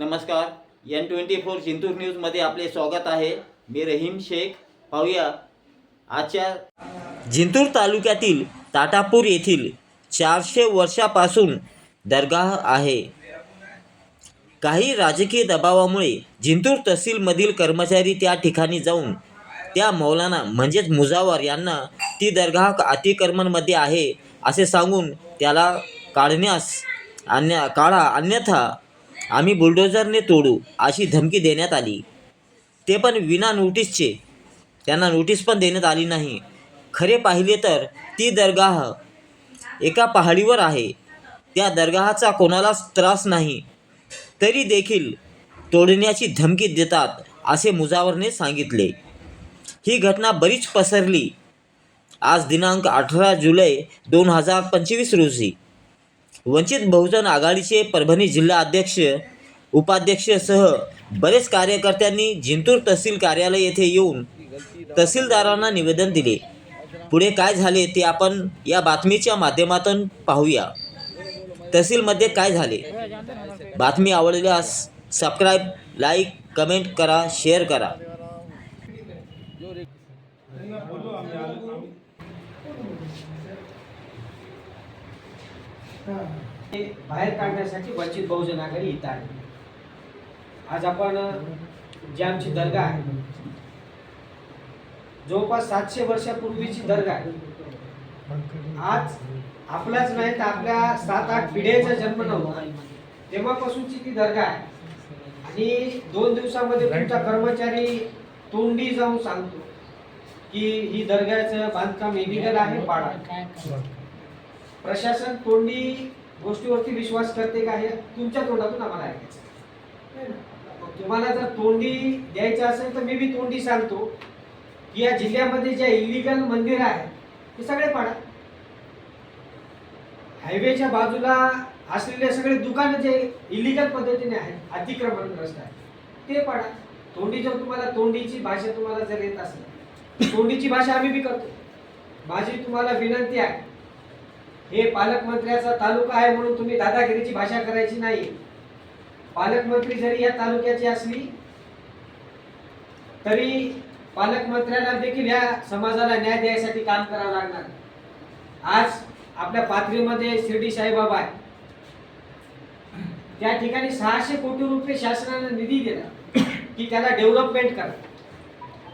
नमस्कार N twenty four Jintur न्यूजमध्ये आपले स्वागत आहे. मी रहीम शेख. पाहूया आजच्या जिंतूर तालुक्यातील ताटापूर येथील चारशे वर्षापासून दर्गाह आहे. काही राजकीय दबावामुळे जिंतूर तहसीलमधील कर्मचारी त्या ठिकाणी जाऊन त्या मौलाना म्हणजेच मुजावर यांना ती दर्गाह अतिक्रमणमध्ये आहे असे सांगून त्याला काढण्यास अन्य काढा अन्यथा आम्ही बुलडोझरने तोडू अशी धमकी देण्यात आली. ते पण विना नोटीसचे. त्यांना नोटीस पण देण्यात आली नाही. खरे पाहिले तर ती दर्गाह एका पहाडीवर आहे. त्या दर्गाहाचा कोणालाच त्रास नाही. तरी देखील तोडण्याची धमकी देतात असे मुजावरने सांगितले. ही घटना बरीच पसरली. आज दिनांक अठरा जुलै दोन हजार पंचवीस रोजी. वंचित बहुजन आघाडीचे परभणी जिल्हा अध्यक्ष उपाध्यक्षसह बरेच कार्यकर्त्यांनी जिंतूर तहसील कार्यालय येथे येऊन तहसीलदारांना निवेदन दिले. पुढे काय झाले ते आपण या बातमीच्या माध्यमातून पाहूया. तहसीलमध्ये काय झाले? बातमी आवडल्यास सबस्क्राईब लाईक कमेंट करा शेअर करा. ते बाहेर काढण्यासाठी वंचित बहुजन आघाडी इथं आहे आज आपण जी आमची दर्गा आहे जवळपास सातशे वर्षापूर्वीची दर्गा आहे. आज आपलाच नाही तर आपल्या सात आठ पिढ्याचा जन्म नव्हता तेव्हापासूनची ती दर्गा आहे. आणि दोन दिवसामध्ये तुमचा कर्मचारी तोंडी जाऊन सांगतो की ही दर्गाचं बांधकाम इलिगल आहे पाडा. प्रशासन तोंडी गोष्टीवरती विश्वास करते का हे तुमच्या तोंडातून आम्हाला ऐकायचं तुम्हाला जर तोंडी द्यायचं असेल तर मी बी तोंडी सांगतो की या जिल्ह्यामध्ये जे इलिगल मंदिर आहे ते सगळे पाडा. हायवेच्या बाजूला असलेले सगळे दुकानं जे इलिगल पद्धतीने आहेत अतिक्रमणग्रस्त आहे ते पाडा. तोंडी जर तुम्हाला तोंडीची भाषा तुम्हाला जर येत असेल तोंडीची भाषा आम्ही बी करतो. माझी तुम्हाला विनंती आहे हे पालकमंत्र्याचा तालुका आहे म्हणून तुम्ही दादागिरीची भाषा करायची नाही. पालकमंत्री जरी या तालुक्याची असली तरी पालकमंत्र्याला देखील या समाजाला न्याय द्यायसाठी काम करावं लागणार. आज आपल्या पाथरीमध्ये शिर्डी साईबाबा आहे. त्या ठिकाणी सहाशे कोटी रुपये शासनाने निधी दिला की त्याला डेव्हलपमेंट करा.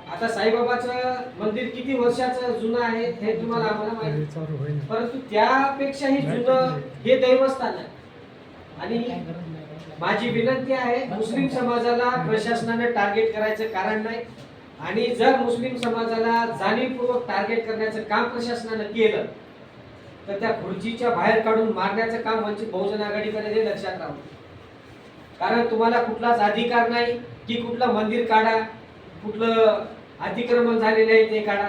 आता साईबाबाचं मंदिर किती वर्षाचं जुनं आहे हे तुम्हाला आम्हाला माहिती परंतु त्यापेक्षाही जुनं हे दैवस्थान आहे. आणि माझी विनंती आहे मुस्लिम समाजाला प्रशासनाने टार्गेट करायचं कारण नाही. आणि जर मुस्लिम समाजाला जाणीवपूर्वक टार्गेट करण्याचं काम प्रशासनानं केलं तर त्या खुर्चीच्या बाहेर काढून मारण्याचं काम वंचित बहुजन आघाडीकडे हे लक्षात राहू. कारण तुम्हाला कुठलाच अधिकार नाही की कुठलं मंदिर काढा कुठलं अतिक्रमण झालेलं आहे ते काढा.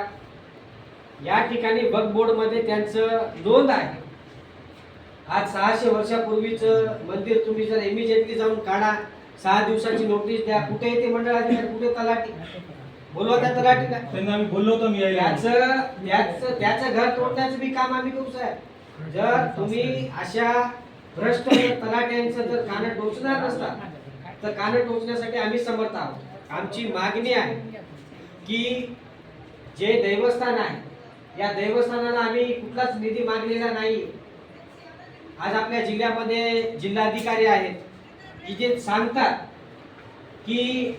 या ठिकाणी बग बोर्डमध्ये त्यांचं नोंद आहे. आज सहाशे वर्षापूर्वीचं मंदिर तुम्ही जर इमिजिएटली जाऊन काढा सहा दिवसाची नोटीस द्या. कुठे येते मंडळ अधिकारी? कुठे तलाठी? बोलवा त्या तलाठीला त्यांना आम्ही बोललो होतो मी यायला. त्याचं त्याचं त्याचं घर तोडण्याचं बी काम आम्ही करू साहेब. जर तुम्ही अशा भ्रष्ट तलाट्यांचं जर कानं टोचणार नसता तर कानं टोचण्यासाठी आम्ही समर्थ आहोत. आमची मागणी आहे की जे देवस्थान आहे या देवस्थानाला आम्ही कुठलाच निधी मागलेला नाही. आज आपल्या जिल्ह्यामध्ये जिल्हाधिकारी आहेत की जे सांगतात की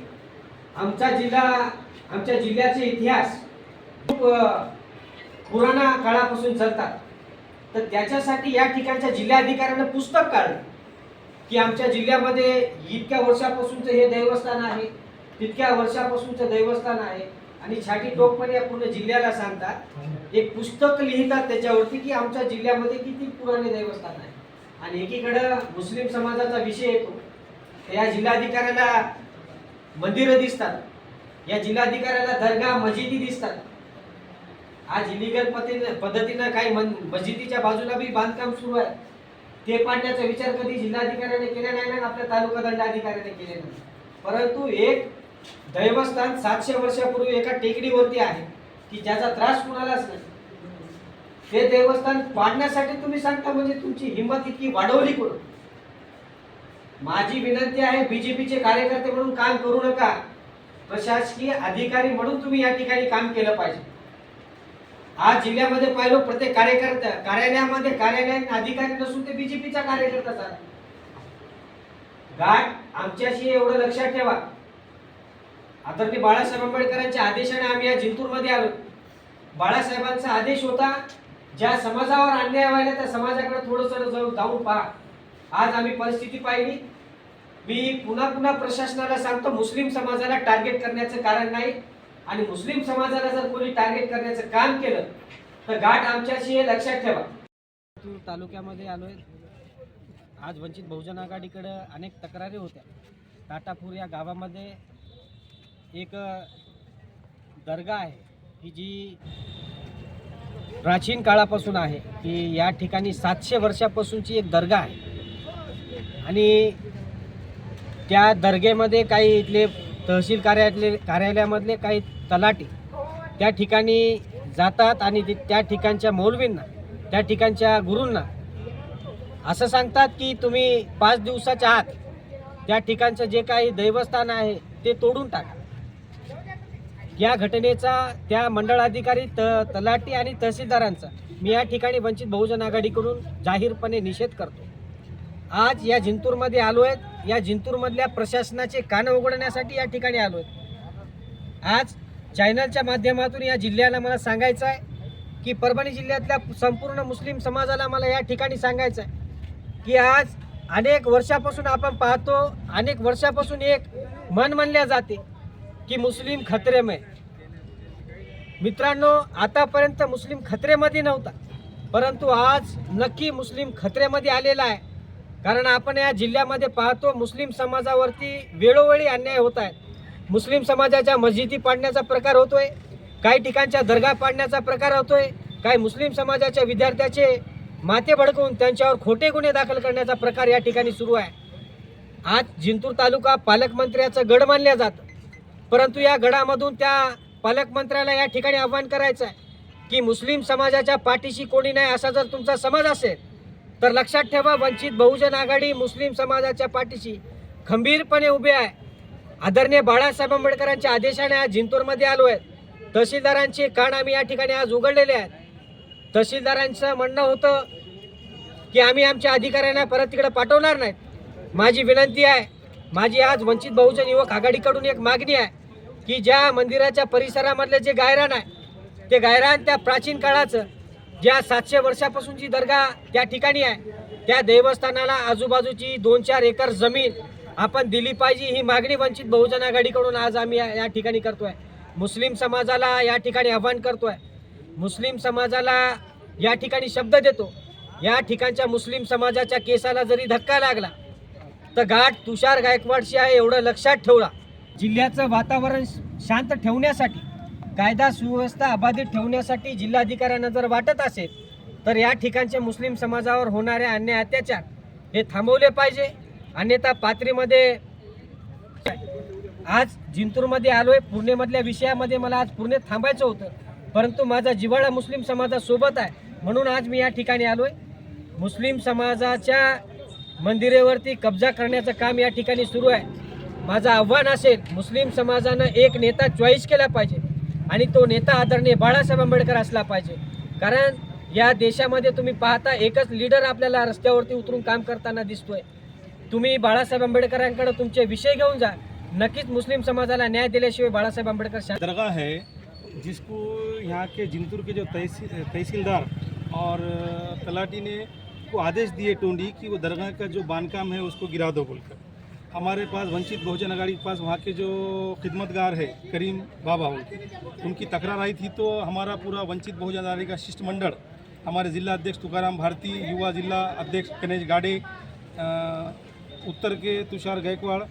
आमचा जिल्हा आमच्या जिल्ह्याचे इतिहास खूप पुराणा काळापासून चालतात. तर त्याच्यासाठी या ठिकाणच्या जिल्हाधिकाऱ्यानं पुस्तक काढलं की आमच्या जिल्ह्यामध्ये इतक्या वर्षापासूनचं हे देवस्थान आहे. तितक्या वर्षापासूनचं दैवस्थान आहे. आणि छाटी टोकपणे या पूर्ण जिल्ह्याला सांगतात. एक पुस्तक लिहितात त्याच्यावरती की आमच्या जिल्ह्यामध्ये किती पुराणे दैवस्थान आहे. आणि एकीकडं मुस्लिम समाजाचा विषय येतो. या जिल्हाधिकाऱ्याला मंदिरं दिसतात. या जिल्हाधिकाऱ्याला दर्गा मशिदी दिसतात. आज इलिगल पद्धतीनं पद्धतीनं काही मन मशिदीच्या बाजूला बी बांधकाम सुरू आहे. ते पाडण्याचा विचार कधी जिल्हाधिकाऱ्याने केला नाही ना आपल्या तालुका दंडाधिकाऱ्याने केले नाही. परंतु एक दैवस्थान सातशे वर्षापूर्वी एका टेकडीवरती आहे की ज्याचा त्रास कुणालाच नाही. ते देवस्थान पाडण्यासाठी तुम्ही सांगता म्हणजे तुमची हिंमत इतकी वाढवली कोण माझी विनंती आहे बीजेपीचे कार्यकर्ते म्हणून काम करू नका. प्रशासकीय अधिकारी म्हणून तुम्ही या ठिकाणी काम केलं पाहिजे. आज जिल्ह्यामध्ये पाहिलं प्रत्येक कार्यकर्ता कार्यालयामध्ये कार्यालय अधिकारी नसून ते बीजेपीचा कार्यकर्ता झाला गाठ आमच्याशी एवढं लक्षात ठेवा. आदरणीय बाळासाहेब आंबेडकरांच्या आदेशाने आम्ही या जिंतूरमध्ये आलो. बाळासाहेबांचा आदेश होता ज्या समाजावर अन्याय व्हायला त्या समाजाकडे थोडंसं जाऊन पहा. आज आम्ही परिस्थिती पाहिली. मी पुन्हा पुन्हा प्रशासनाला सांगतो मुस्लिम समाजाला टार्गेट करण्याचं कारण नाही. आणि मुस्लिम समाजाला जर कोणी टार्गेट करण्याचं काम केलं तर गाठ आमच्याशी हे लक्षात ठेवा. तालुक्यामध्ये आलोय. आज वंचित बहुजन आघाडीकडं अनेक तक्रारी होत्या. टाटापूर या गावामध्ये एक दर्गा आहे. की जी प्राचीन काळापासून आहे की या ठिकाणी सातशे वर्षापासूनची एक दर्गा आहे. आणि त्या दर्गेमध्ये काही इथले तहसील कार्यालय कार्यालयामधले काही तलाठी त्या ठिकाणी जातात आणि ते- त्या ठिकाणच्या मौलवींना त्या ठिकाणच्या गुरूंना असं सांगतात की तुम्ही पाच दिवसाच्या आत त्या ठिकाणचं जे काही दैवस्थान आहे ते तोडून टाका. या घटनेचा त्या मंडळाधिकारी त तलाटी आणि तहसीलदारांचा मी या ठिकाणी वंचित बहुजन आघाडीकडून जाहीरपणे निषेध करतो. आज या जिंतूरमध्ये आलो आहेत या जिंतूरमधल्या प्रशासनाचे कान उघडण्यासाठी या ठिकाणी आलो आहेत आज चॅनलच्या माध्यमातून या जिल्ह्याला मला सांगायचं आहे की परभणी जिल्ह्यातल्या संपूर्ण मुस्लिम समाजाला मला या ठिकाणी सांगायचं आहे की आज अनेक वर्षापासून आपण पाहतो अनेक वर्षापासून एक मन म्हणल्या जाते. की मुस्लिम खतरेमय मित्रांनो आतापर्यंत मुस्लिम खतरेमध्ये नव्हता. परंतु आज नक्की मुस्लिम खतरेमध्ये आलेला आहे. कारण आपण या जिल्ह्यामध्ये पाहतो मुस्लिम समाजावरती वेळोवेळी अन्याय होत आहे मुस्लिम समाजाच्या मस्जिदी पाडण्याचा प्रकार होतोय काही ठिकाणच्या दर्गा पाडण्याचा प्रकार होतोय काही मुस्लिम समाजाच्या विद्यार्थ्याचे माते भडकवून त्यांच्यावर खोटे गुन्हे दाखल करण्याचा प्रकार या ठिकाणी सुरू आहे. आज जिंतूर तालुका पालकमंत्र्याचं गड मानल्या जातं. परंतु या गडामधून त्या पालकमंत्र्याला या ठिकाणी आव्हान करायचं आहे की मुस्लिम समाजाच्या पाठीशी कोणी नाही असा जर तुमचा समाज असेल तर लक्षात ठेवा वंचित बहुजन आघाडी मुस्लिम समाजाच्या पाठीशी खंबीरपणे उभे आहे. आदरणीय बाळासाहेब आंबेडकरांच्या आदेशाने आज जिंतूरमध्ये आलो आहे. तहसीलदारांचे कान आम्ही या ठिकाणी आज उघडलेले आहेत. तहसीलदारांचं म्हणणं होतं की आम्ही आमच्या अधिकाऱ्यांना परत तिकडे पाठवणार नाहीत. माझी विनंती आहे माझी आज वंचित बहुजन युवक आघाडीकडून एक मागणी आहे की ज्या मंदिराच्या परिसरामधले जे गायरान आहे ते गायरान त्या प्राचीन काळाचं ज्या सातशे वर्षापासून जी दर्गा त्या ठिकाणी आहे त्या देवस्थानाला आजूबाजूची दोन चार एकर जमीन आपण दिली पाहिजे ही मागणी वंचित बहुजन आघाडीकडून आज आम्ही या ठिकाणी ठिकाणी करतोय. मुस्लिम समाजाला या ठिकाणी आव्हान करतोय. मुस्लिम समाजाला या ठिकाणी शब्द देतो. या ठिकाणच्या मुस्लिम समाजाच्या केसाला जरी धक्का लागला तर घाट तुषार गायकवाडशी आहे एवढं लक्षात ठेवला. जिल्ह्याचं वातावरण शांत ठेवण्यासाठी कायदा सुव्यवस्था अबाधित ठेवण्यासाठी जिल्हाधिकाऱ्यांना जर वाटत असेल तर या ठिकाणच्या मुस्लिम समाजावर होणारे अन्याय अत्याचार हे थांबवले पाहिजे. अन्यथा पात्रीमध्ये आज जिंतूरमध्ये आलोय पुणेमधल्या विषयामध्ये मला आज पुण्यात थांबायचं होतं परंतु माझा जिव्हाळा मुस्लिम समाजासोबत आहे म्हणून आज मी या ठिकाणी आलोय. मुस्लिम समाजाच्या मंदिरेवरती कब्जा करण्याचं काम या ठिकाणी सुरू आहे. माझं आव्हान असेल मुस्लिम समाजानं एक नेता चॉईस केला पाहिजे आणि तो नेता आदरणीय बाळासाहेब आंबेडकर असला पाहिजे. कारण या देशामध्ये तुम्ही पाहता एकच लीडर आपल्याला रस्त्यावरती उतरून काम करताना दिसतोय. तुम्ही बाळासाहेब आंबेडकरांकडे तुमचे विषय घेऊन जा. नक्कीच मुस्लिम समाजाला न्याय दिल्याशिवाय बाळासाहेब आंबेडकर शांत दरगाह है जिसको यहाँ के जिंतूर के जो तहसील तहसीलदार और तलाटी ने को आदेश दिए टोंडी कि वो दरगाह का जो बांधकाम है उसको गिरा दो बोलकर। हमारे पास वंचित बहुजन आघाड़ी के पास वहाँ के जो खिदमतगार है, करीम बाबा उनके उनकी तकरार आई थी तो हमारा पूरा वंचित बहुजन आघाड़ी का शिष्टमंडल, हमारे जिला अध्यक्ष तुकाराम भारती, युवा जिला अध्यक्ष गणेश गाडे उत्तर के तुषार गायकवाड़,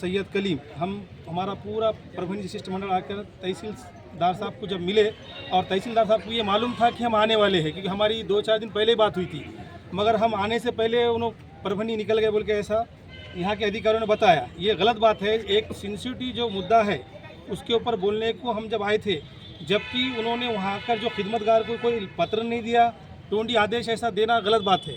सैयद कलीम, हम, हमारा पूरा प्रबंध शिष्टमंडल आकर तहसीलदार साहब को जब मिले और तहसीलदार साहब को ये मालूम था कि हम आने वाले हैं, क्योंकि हमारी दो चार दिन पहले बात हुई थी, मगर हम आने से पहले उन्होंने परभनी निकल गए बोल के ऐसा यहाँ के अधिकारियों ने बताया, ये गलत बात है। एक सिंसिटिव जो मुद्दा है, उसके ऊपर बोलने को हम जब आए थे, जबकि उन्होंने वहाँ का जो खिदमतगार को कोई पत्र नहीं दिया, टोंडी आदेश ऐसा देना गलत बात है।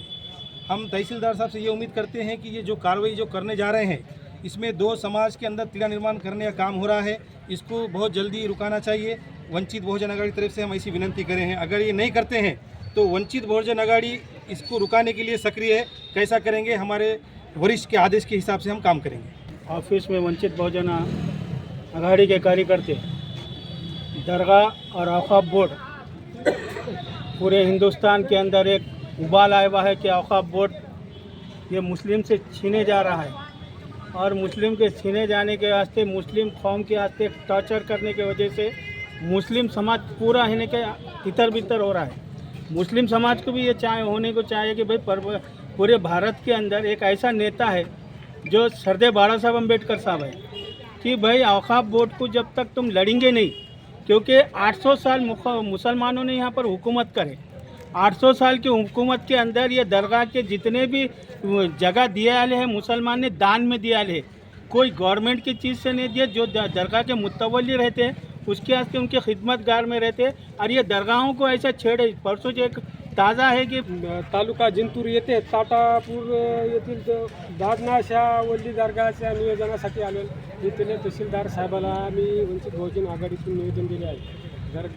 हम तहसीलदार साहब से ये उम्मीद करते हैं कि ये जो कार्रवाई जो करने जा रहे हैं, इसमें दो समाज के अंदर तिड़ा निर्माण करने का काम हो रहा है। इसको बहुत जल्दी रुकाना चाहिए। वंचित बहुजन अघाड़ी तरफ़ से हम ऐसी विनंती करें हैं। अगर ये नहीं करते हैं तो वंचित बहुजन अघाड़ी इसको रुकाने के लिए सक्रिय है। कैसा करेंगे, हमारे वरिष्ठ के आदेश के हिसाब से हम काम करेंगे। ऑफ़िस में वंचित बहुजन अघाड़ी के कार्यकर्ते, दरगाह और औकाफ बोर्ड, पूरे हिंदुस्तान के अंदर एक उबाल आया हुआ है कि औकाफ बोर्ड ये मुस्लिम से छीने जा रहा है। और मुस्लिम के छीने जाने के वास्ते, मुस्लिम कौम के वास्ते टॉर्चर करने के वजह से मुस्लिम समाज पूरा होने के तितर बितर हो रहा है। मुस्लिम समाज को भी ये चाहे, होने को चाहिए कि भाई पर- भारत के अंदर एक ऐसा नेता है जो सरदे बाड़ा साहब अंबेडकर साहब है। कि भाई औकाफ बोर्ड को जब तक तुम लड़ेंगे नहीं, क्योंकि 800 साल मुसलमानों ने यहाँ पर हुकूमत करे। 800 साल की हुकूमत के अंदर ये दरगाह के जितने भी जगह दिए वाले हैं, मुसलमान ने दान में दिया है। कोई गवर्नमेंट की चीज़ से नहीं दिया जो दरगाह के मुतवली रहते हैं, उसके वास्ते उनके खिदमतगार में रहते हैं। और ये दरगाहों को ऐसा छेड़े, परसों एक ताज़ा आहे की? तालुका जिंतूर येथे ताटापूर येथील दादनाशा वल्ली दर्गाच्या नियोजनासाठी आलो येथील तहसीलदार साहेबाला आम्ही वंचित बहुजन आघाडीतून निवेदन दिले आहे. जर